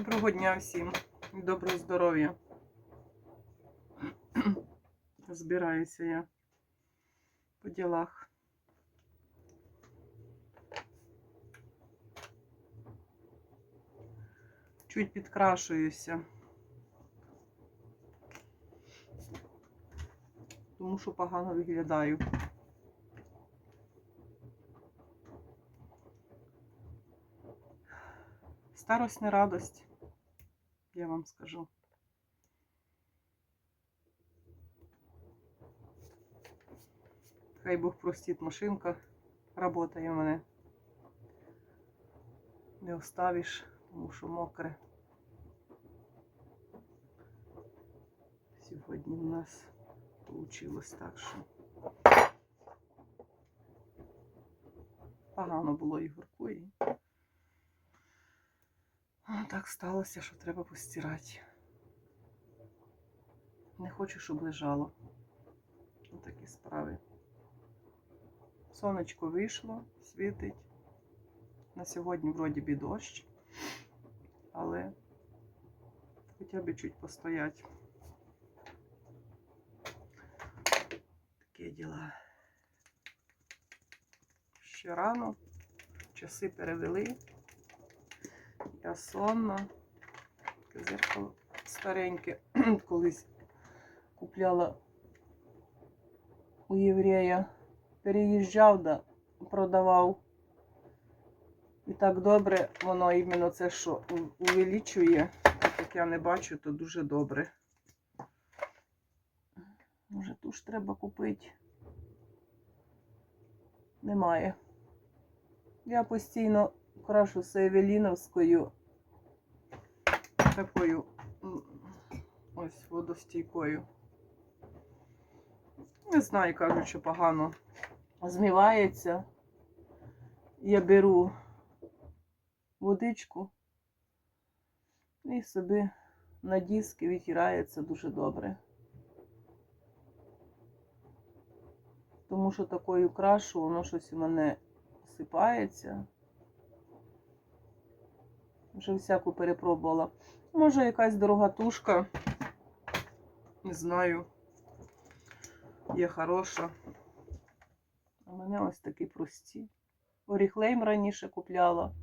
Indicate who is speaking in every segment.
Speaker 1: Доброго дня всім доброго здоров'я. Збираюся я по ділах. Чуть підкрашуюся. Тому що погано виглядаю. Старость не радость, я вам скажу. Хай Бог простить, машинка работає в мене. Не оставиш, тому що мокре. Сьогодні у нас вийшло так, що погано було і а, Так сталося, що треба постирати. Не хочу, щоб лежало. Отакі справи. Сонечко вийшло, світить. На сьогодні вроді би дощ, але хоча б чуть постоять. Такі діла. Ще рано, часи перевели. Я сонна. Таке зеркало стареньке. Колись купляла у єврея. Переїжджав, да, продавав. І так добре, воно іменно це, що увеличує. Як я не бачу, то дуже добре. Може, туш треба купити. Немає. Я постійно крашу з Евеліновською такою ось водостійкою. Не знаю, кажуть, що погано змивається. Я беру водичку і собі на диски витирається дуже добре. Тому що такою крашу, воно щось у мене сипається. Вже всяку перепробувала. Може, якась дорога тушка. Не знаю. Є хороша. У мене ось такі прості. Оріхлейм раніше купляла.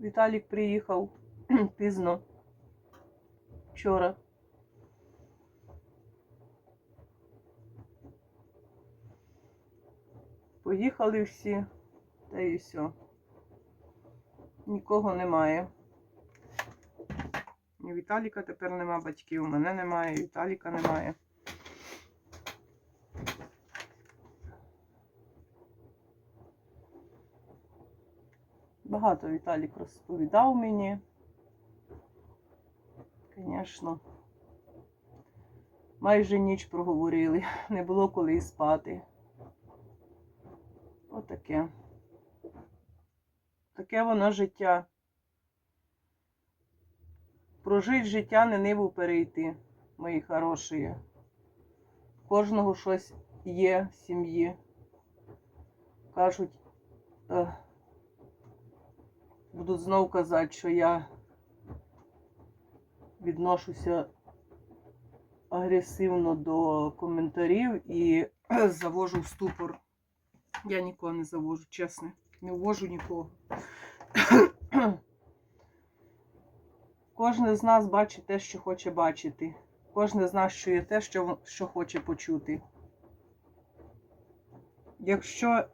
Speaker 1: Віталік приїхав пізно. Вчора. Поїхали всі, та і все. Нікого немає. І Віталіка тепер нема батьків, у мене немає, і Віталіка немає. Багато Віталік розповідав мені. Звісно. Майже ніч проговорили, не було коли спати. Отаке. Таке воно життя. Прожить життя не ниву перейти, мої хороші. Кожного щось є в сім'ї. Кажуть, будуть знов казати, що я відношуся агресивно до коментарів і завожу в ступор. Я нікого не завожу, чесно. Не ввожу нікого. Кожен з нас бачить те, що хоче бачити. Кожен з нас чує те, що, що хоче почути. Якщо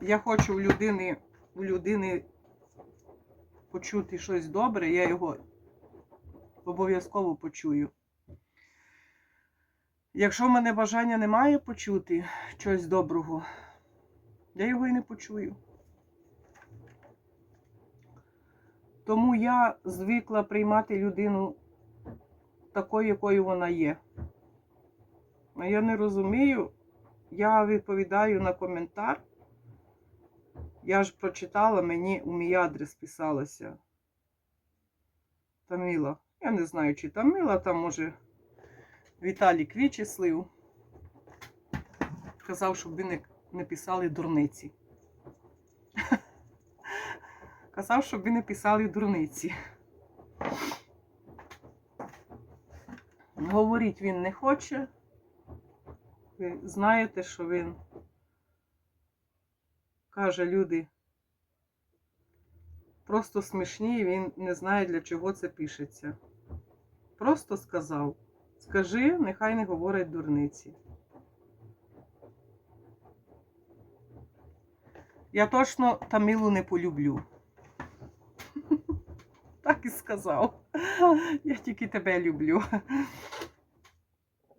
Speaker 1: я хочу в людини, у людини почути щось добре, я його обов'язково почую. Якщо в мене бажання немає почути щось доброго, я його і не почую. Тому я звикла приймати людину такою, якою вона є. Я не розумію, я відповідаю на коментар. Я ж прочитала, мені у мій адрес писалося. Таміла. Я не знаю, чи Таміла, там може Віталік вичислив. Казав, щоб ви не, не писали дурниці. Казав, щоб ви не писали дурниці. Говорить він не хоче. Ви знаєте, що він каже люди просто смішні, він не знає, для чого це пишеться. Просто сказав: скажи, нехай не говорять дурниці. Я точно Тамілу не полюблю. Так і сказав. Я тільки тебе люблю.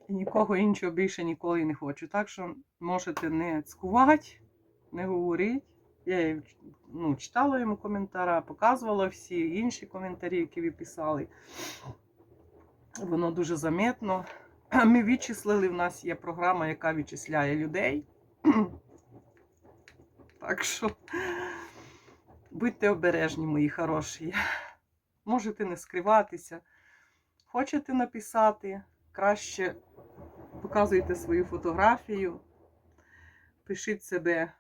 Speaker 1: І нікого іншого більше ніколи не хочу. Так що можете не цькувати, не говорити. Я ну, читала йому коментарі, показувала всі інші коментарі, які ви писали. Воно дуже заметно. Ми вичислили, в нас є програма, яка вичисляє людей. Так що будьте обережні, мої хороші. Можете не скриватися. Хочете написати, краще показуйте свою фотографію, пишіть себе,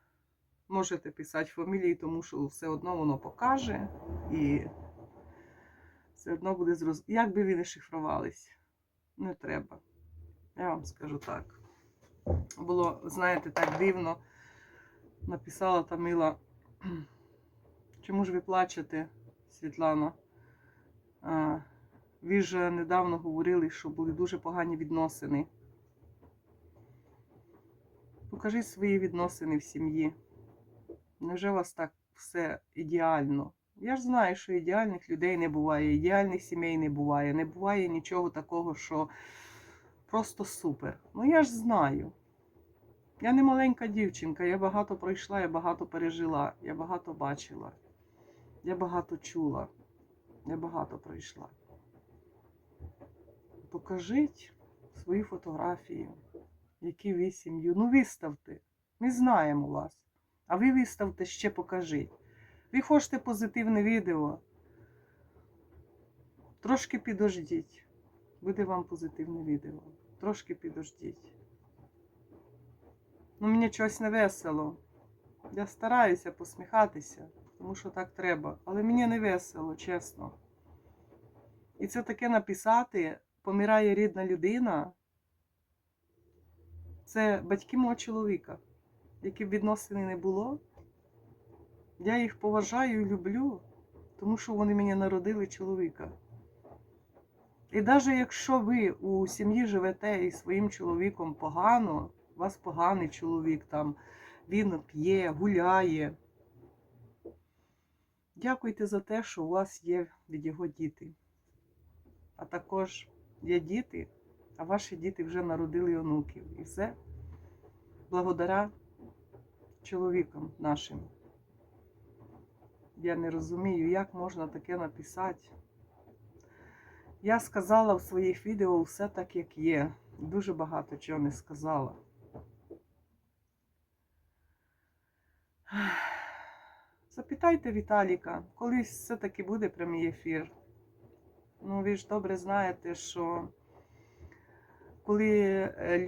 Speaker 1: можете писати фамілії, тому що все одно воно покаже і все одно буде зрозуміло. Як би ви не шифрувались, не треба. Я вам скажу так. Було, знаєте, так дивно. Написала Тамила, чому ж ви плачете, Світлана? Ви ж недавно говорили, що були дуже погані відносини. Покажи свої відносини в сім'ї. Невже у вас так все ідеально? Я ж знаю, що ідеальних людей не буває, ідеальних сімей не буває, не буває нічого такого, що просто супер. Ну я ж знаю. Я не маленька дівчинка, я багато пройшла, я багато пережила, я багато бачила, я багато чула, я багато пройшла. Покажіть свою фотографію, які ви сім'ю. Ну, виставте. Ми знаємо вас. А ви виставте ще покажіть. Ви хочете позитивне відео. Трошки підождіть. Буде вам позитивне відео. Трошки підождіть. Ну, мені щось не весело. Я стараюся посміхатися, тому що так треба. Але мені не весело, чесно. І це таке написати, помирає рідна людина. Це батьки мого чоловіка, які б відносини не було. Я їх поважаю і люблю, тому що вони мені народили чоловіка. І навіть якщо ви у сім'ї живете із своїм чоловіком погано, у вас поганий чоловік, там, він п'є, гуляє. Дякуйте за те, що у вас є від його діти. А також є діти, а ваші діти вже народили онуків. І все благодаря чоловікам нашим. Я не розумію, як можна таке написати. Я сказала в своїх відео все так, як є. Дуже багато чого не сказала. Запитайте Віталіка, колись все-таки буде прямий ефір. Ну, ви ж добре знаєте, що коли е,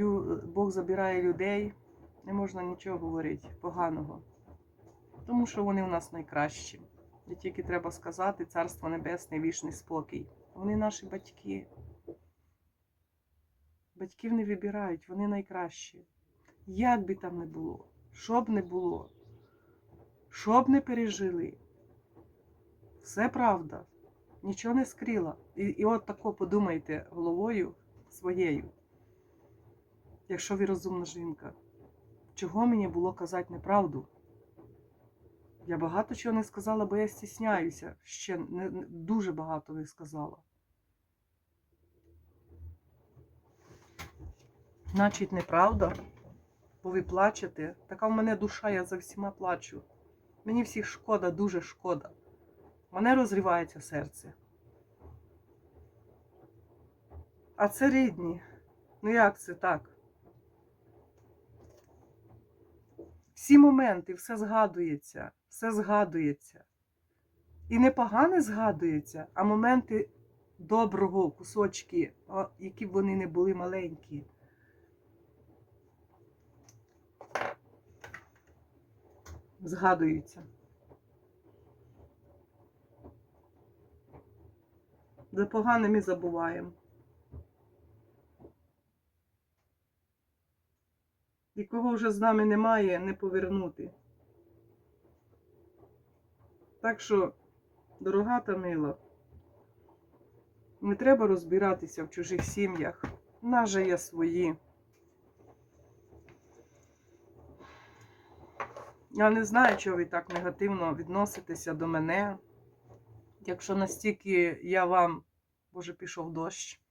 Speaker 1: Бог забирає людей, не можна нічого говорити поганого. Тому що вони у нас найкращі. І тільки треба сказати Царство Небесне, вічний спокій. Вони наші батьки. Батьків не вибирають, вони найкращі. Як би там не було, що б не було, що б не пережили. Все правда, нічого не скрила. І, і от тако подумайте головою своєю, якщо ви розумна жінка, чого мені було казати неправду? Я багато чого не сказала, бо я стісняюся. Ще не, не- дуже багато не сказала. Значить, неправда, бо ви плачете. Така в мене душа, я за всіма плачу. Мені всіх шкода, дуже шкода. Мене розривається серце. А це рідні. Ну як це так? Всі моменти, все згадується, все згадується. І не погане згадується, а моменти доброго, кусочки, які б вони не були маленькі. згадуються. За поганим і забуваємо. І кого вже з нами немає, не повернути. Так що, дорога та мила, не треба розбиратися в чужих сім'ях. Наже є свої. Я не знаю, чого ви так негативно відноситеся до мене. Якщо настільки я вам, боже, пішов дощ.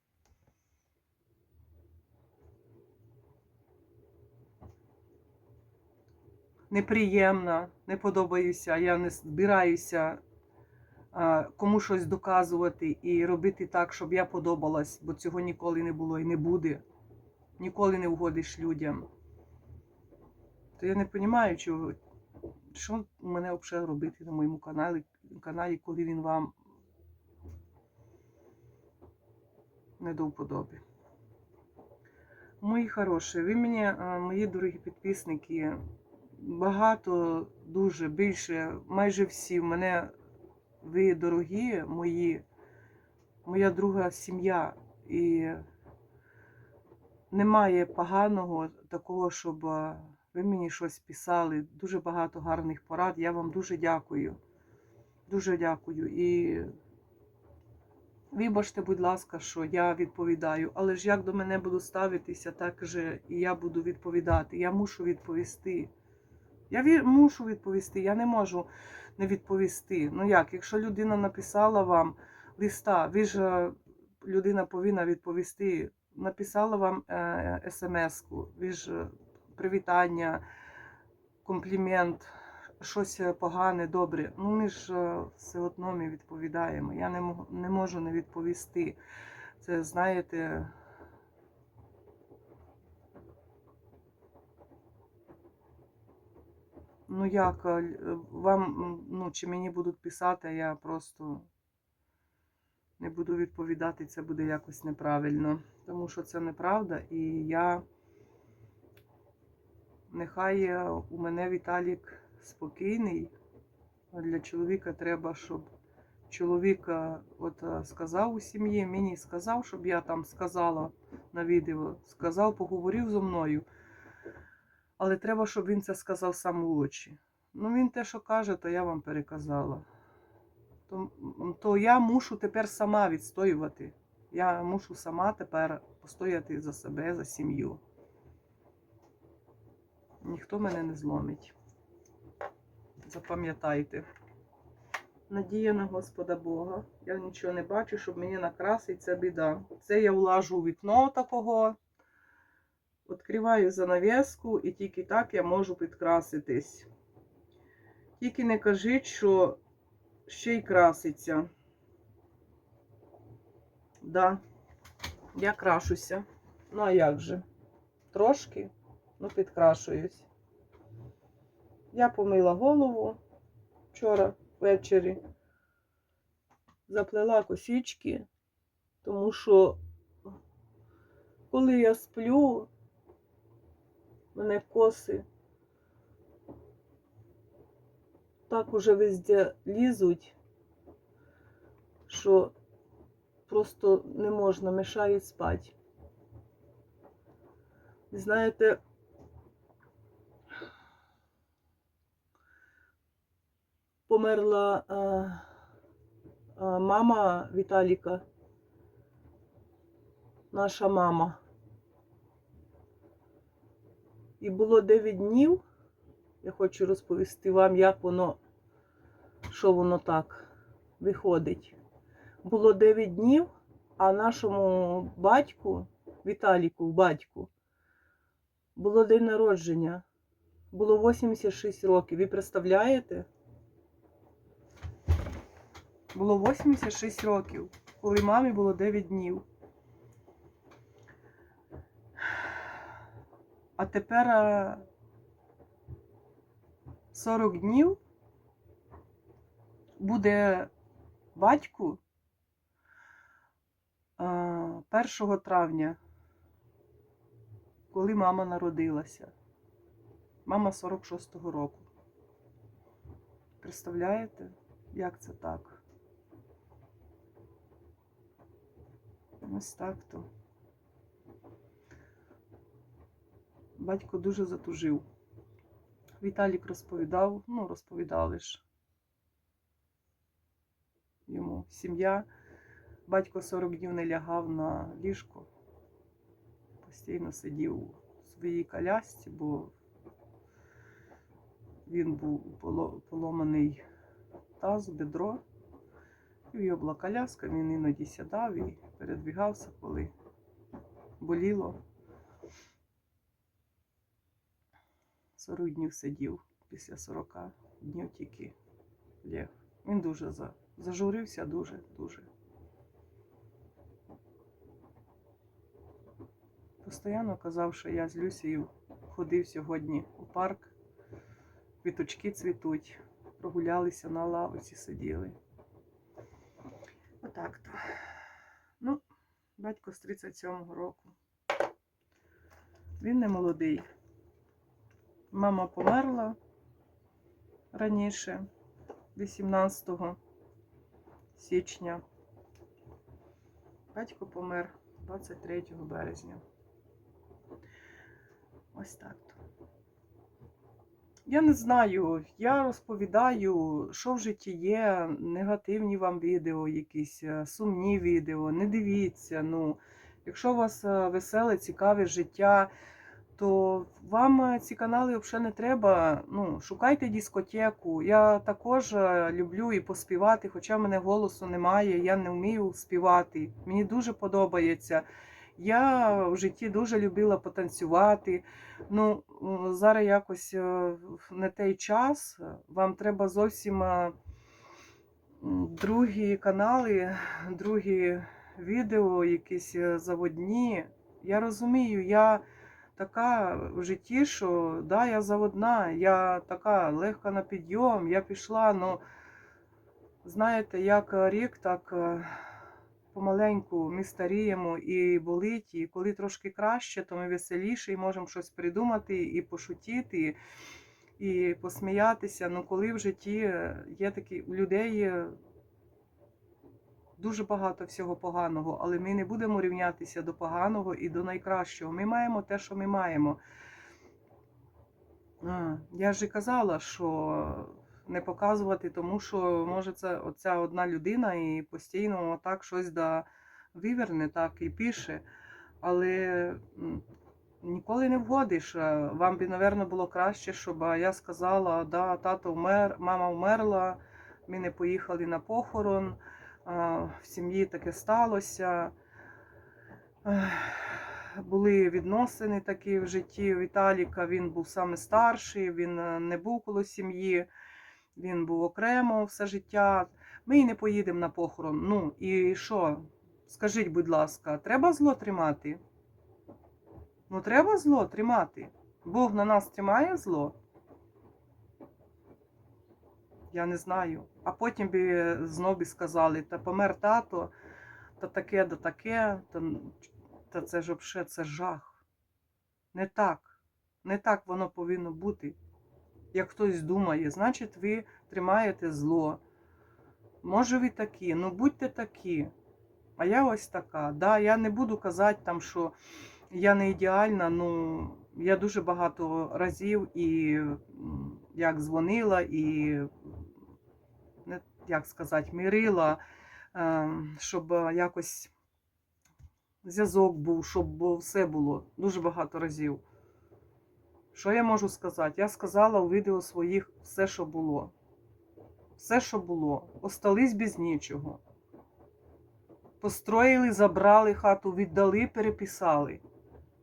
Speaker 1: Неприємна, не подобаюся, я не збираюся кому щось доказувати і робити так, щоб я подобалась, бо цього ніколи не було і не буде. Ніколи не вгодиш людям. То я не розумію, чого, що мене взагалі робити на моєму каналі, каналі, коли він вам не до вподоби. Мої хороші, ви мені, мої дорогі підписники, багато, дуже більше, майже всі в мене ви дорогі мої, моя друга сім'я. І немає поганого такого, щоб а, ви мені щось писали. Дуже багато гарних порад. Я вам дуже дякую. Дуже дякую. І вибачте, будь ласка, що я відповідаю. Але ж як до мене буду ставитися, так же і я буду відповідати. Я мушу відповісти. Я ві- мушу відповісти, я не можу не відповісти. Ну як, якщо людина написала вам листа, ви ж е, людина повинна відповісти. Написала вам е, смс-ку, ви ж привітання, комплімент, щось е, погане, добре. Ну ми ж е, все одно ми відповідаємо. Я не, мог- не можу не відповісти. Це знаєте. Ну як, е, вам, ну, чи мені будуть писати, я просто не буду відповідати, це буде якось неправильно. Тому що це неправда, і я нехай е, у мене Віталік спокійний. Для чоловіка треба, щоб чоловік е, от е, сказав у сім'ї, мені сказав, щоб я там сказала на відео, сказав, поговорив зі мною. Але треба, щоб він це сказав сам у очі. Ну, він те, що каже, то я вам переказала. То, то я мушу тепер сама відстоювати. Я мушу сама тепер постояти за себе, за сім'ю. Ніхто мене не зломить. Запам'ятайте. Надія на Господа Бога. Я нічого не бачу, щоб мені накрасить, це біда. Це я влажу у вікно такого. Відкриваю занавеску і тільки так я можу підкраситись. Тільки не кажіть, що ще й краситься. Да, я крашуся. Ну а як же? Трошки, ну підкрашуюсь. Я помила голову вчора ввечері. Заплела косички, тому що коли я сплю, мене коси так уже везде лізуть, що просто не можна, мешають спати. Знаєте, померла а, а, мама Віталіка, наша мама. І було 9 днів. Я хочу розповісти вам, як воно, що воно так виходить. Було 9 днів, а нашому батьку, Віталіку, батьку, було день народження. Було 86 років. Ви представляєте? Було 86 років, коли мамі було 9 днів. А тепер 40 днів буде батьку 1 травня, коли мама народилася. Мама 46-го року. Представляєте, як це так? Ось так то. Батько дуже затужив. Віталік розповідав, ну, розповідали ж йому сім'я. Батько 40 днів не лягав на ліжко, постійно сидів у своїй колясці, бо він був поло- поломаний таз, бедро. І в його була коляска, він іноді сідав і передвігався, коли боліло. 40 днів сидів, після 40 днів тільки ліг. Він дуже за, зажурився, дуже, дуже. Постоянно казав, що я з Люсією ходив сьогодні у парк, квіточки цвітуть, прогулялися на лавиці, сиділи. Отак то. Ну, батько з 37-го року. Він не молодий. Мама померла раніше, 18 січня. Батько помер 23 березня. Ось так. Я не знаю, я розповідаю, що в житті є, негативні вам відео, якісь е, сумні відео. Не дивіться. Ну, якщо у вас е, веселе, цікаве життя, то вам е, ці канали взагалі не треба. Ну, шукайте дискотеку. Я також люблю і поспівати, хоча в мене голосу немає, я не вмію співати. Мені дуже подобається. Я в житті дуже любила потанцювати. Ну, зараз якось е, не той час. Вам треба зовсім е, другі канали, другі відео, якісь е, заводні. Я розумію, я така в житті, що да, я заводна, я така легка на підйом, я пішла, ну знаєте, як рік, так помаленьку ми старіємо і болить, і коли трошки краще, то ми веселіше і можемо щось придумати і пошутіти, і посміятися. Ну коли в житті е, є такі у людей дуже багато всього поганого, але ми не будемо рівнятися до поганого і до найкращого. Ми маємо те, що ми маємо. Я і казала, що не показувати, тому що може це оця одна людина і постійно так щось да виверне, так і пише. Але ніколи не вгодиш. Вам би, напевно, було краще, щоб я сказала, да, тато вмер, мама вмерла, ми не поїхали на похорон, в сім'ї таке сталося. Були відносини такі в житті Віталіка. Він був саме старший, він е, не був коло сім'ї, він був окремо все життя. Ми й не поїдемо на похорон. Ну і що? Скажіть, будь ласка, треба зло тримати? Ну, треба зло тримати. Бог на нас тримає зло. Я не знаю. А потім би знов сказали, та помер тато, та таке, да таке, та, та це ж взагалі це жах. Не так. Не так воно повинно бути. Як хтось думає, значить, ви тримаєте зло. Може, ви такі, ну будьте такі. А я ось така. Да, я не буду казати там, що я не ідеальна, ну я дуже багато разів і як дзвонила, і як сказати, мирила, е, щоб якось зв'язок був, щоб все було дуже багато разів. Що я можу сказати? Я сказала у відео своїх все, що було. Все, що було. Остались без нічого. Построїли, забрали хату, віддали, переписали.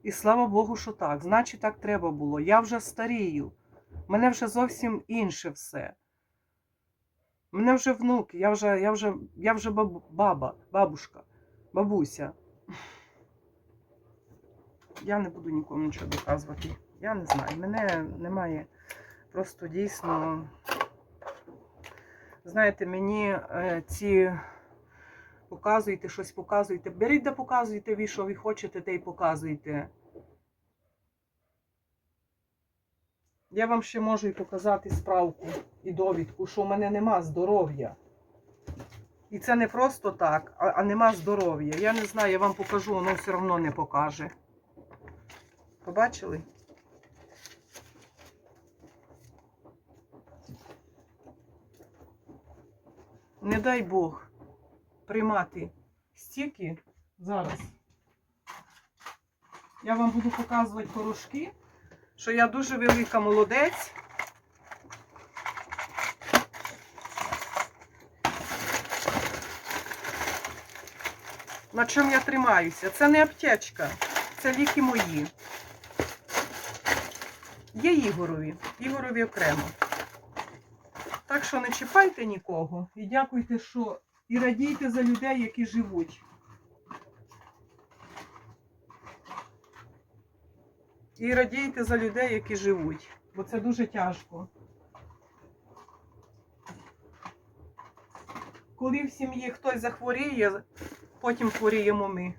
Speaker 1: І слава Богу, що так. Значить, так треба було. Я вже старію. Мене вже зовсім інше все. Мене вже внуки, я вже, я вже, я вже баб- баба, бабушка, бабуся. Я не буду нікому нічого доказувати. Я не знаю. Мене немає просто дійсно. Знаєте, мені е, ці показуйте, щось показуйте. Беріть да показуйте ви, що ви хочете, те й показуйте. Я вам ще можу і показати справку і довідку, що в мене нема здоров'я. І це не просто так, а, а нема здоров'я. Я не знаю, я вам покажу, воно все одно не покаже. Побачили? Не дай Бог приймати стільки зараз. Я вам буду показувати порошки, що я дуже велика молодець. На чому я тримаюся? Це не аптечка, це ліки мої. Є Ігорові, Ігорові окремо. Так що не чіпайте нікого і дякуйте, що і радійте за людей, які живуть. І радійте за людей, які живуть, бо це дуже тяжко. Коли в сім'ї хтось захворіє, потім хворіємо ми.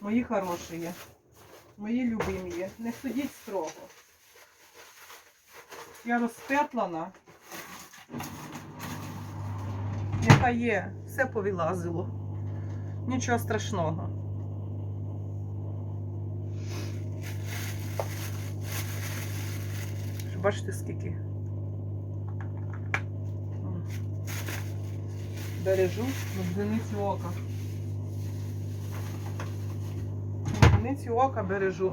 Speaker 1: Мої хороші мої любимі. Не судіть строго. Я розпетлана, яка є, все повилазило. Нічого страшного. Бачите, скільки. Бережу на зениці ока. На зениці ока бережу.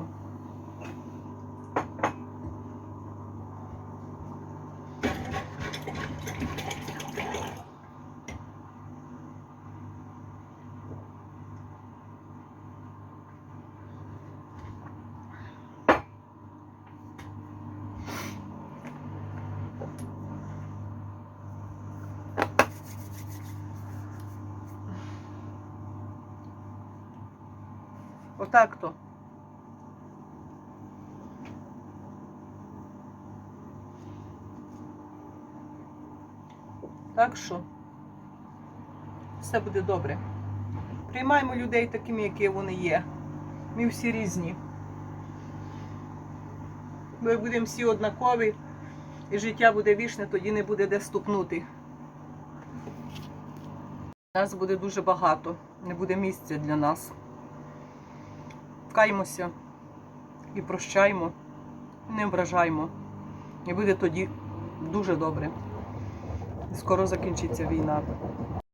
Speaker 1: Отак то. Так що все буде добре. Приймаємо людей такими, які вони є. Ми всі різні. Ми будемо всі однакові, і життя буде вічне, тоді не буде де ступнути. Нас буде дуже багато, не буде місця для нас. Каємося і прощаємо, не ображаємо. І буде тоді дуже добре. Скоро закінчиться війна.